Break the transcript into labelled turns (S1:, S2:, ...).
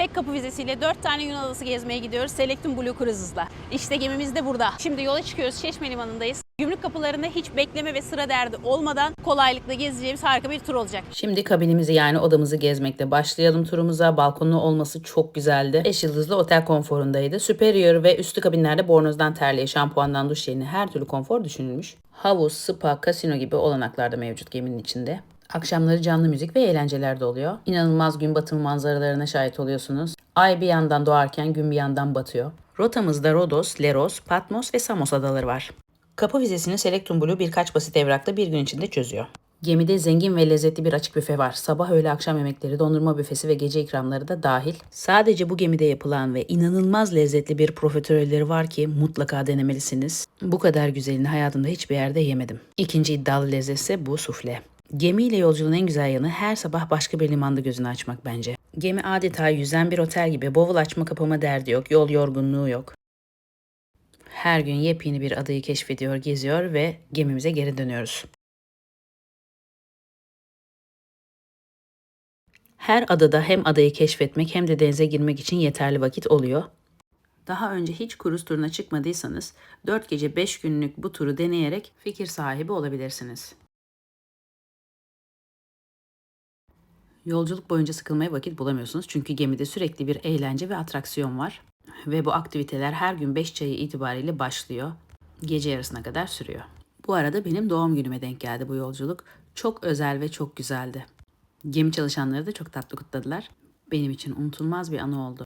S1: Tek kapı vizesiyle 4 tane Yunan adası gezmeye gidiyoruz. Selectum Blue Cruises'la. İşte gemimiz de burada. Şimdi yola çıkıyoruz. Çeşme Limanı'ndayız. Gümrük kapılarında hiç bekleme ve sıra derdi olmadan kolaylıkla gezeceğimiz harika bir tur olacak.
S2: Şimdi kabinimizi yani odamızı gezmekle başlayalım turumuza. Balkonlu olması çok güzeldi. Beş yıldızlı otel konforundaydı. Superior ve üstü kabinlerde bornozdan terliğe, şampuandan duş jelini her türlü konfor düşünülmüş. Havuz, spa, kasino gibi olanaklar da mevcut geminin içinde. Akşamları canlı müzik ve eğlenceler de oluyor. İnanılmaz gün batımı manzaralarına şahit oluyorsunuz. Ay bir yandan doğarken gün bir yandan batıyor. Rotamızda Rodos, Leros, Patmos ve Samos adaları var. Kapı vizesini Selectum Blue birkaç basit evrakla bir gün içinde çözüyor. Gemide zengin ve lezzetli bir açık büfe var. Sabah öğle akşam yemekleri, dondurma büfesi ve gece ikramları da dahil. Sadece bu gemide yapılan ve inanılmaz lezzetli bir profiterolleri var ki mutlaka denemelisiniz. Bu kadar güzelini hayatımda hiçbir yerde yemedim. İkinci iddialı lezzet ise bu sufle. Gemiyle yolculuğun en güzel yanı her sabah başka bir limanda gözünü açmak bence. Gemi adeta yüzen bir otel gibi bavul açma kapama derdi yok, yol yorgunluğu yok. Her gün yepyeni bir adayı keşfediyor, geziyor ve gemimize geri dönüyoruz. Her adada hem adayı keşfetmek hem de denize girmek için yeterli vakit oluyor. Daha önce hiç kruz turuna çıkmadıysanız 4 gece 5 günlük bu turu deneyerek fikir sahibi olabilirsiniz. Yolculuk boyunca sıkılmaya vakit bulamıyorsunuz çünkü gemide sürekli bir eğlence ve atraksiyon var. Ve bu aktiviteler her gün 5 çayı itibariyle başlıyor. Gece yarısına kadar sürüyor. Bu arada benim doğum günüme denk geldi bu yolculuk. Çok özel ve çok güzeldi. Gemi çalışanları da çok tatlı kutladılar. Benim için unutulmaz bir anı oldu.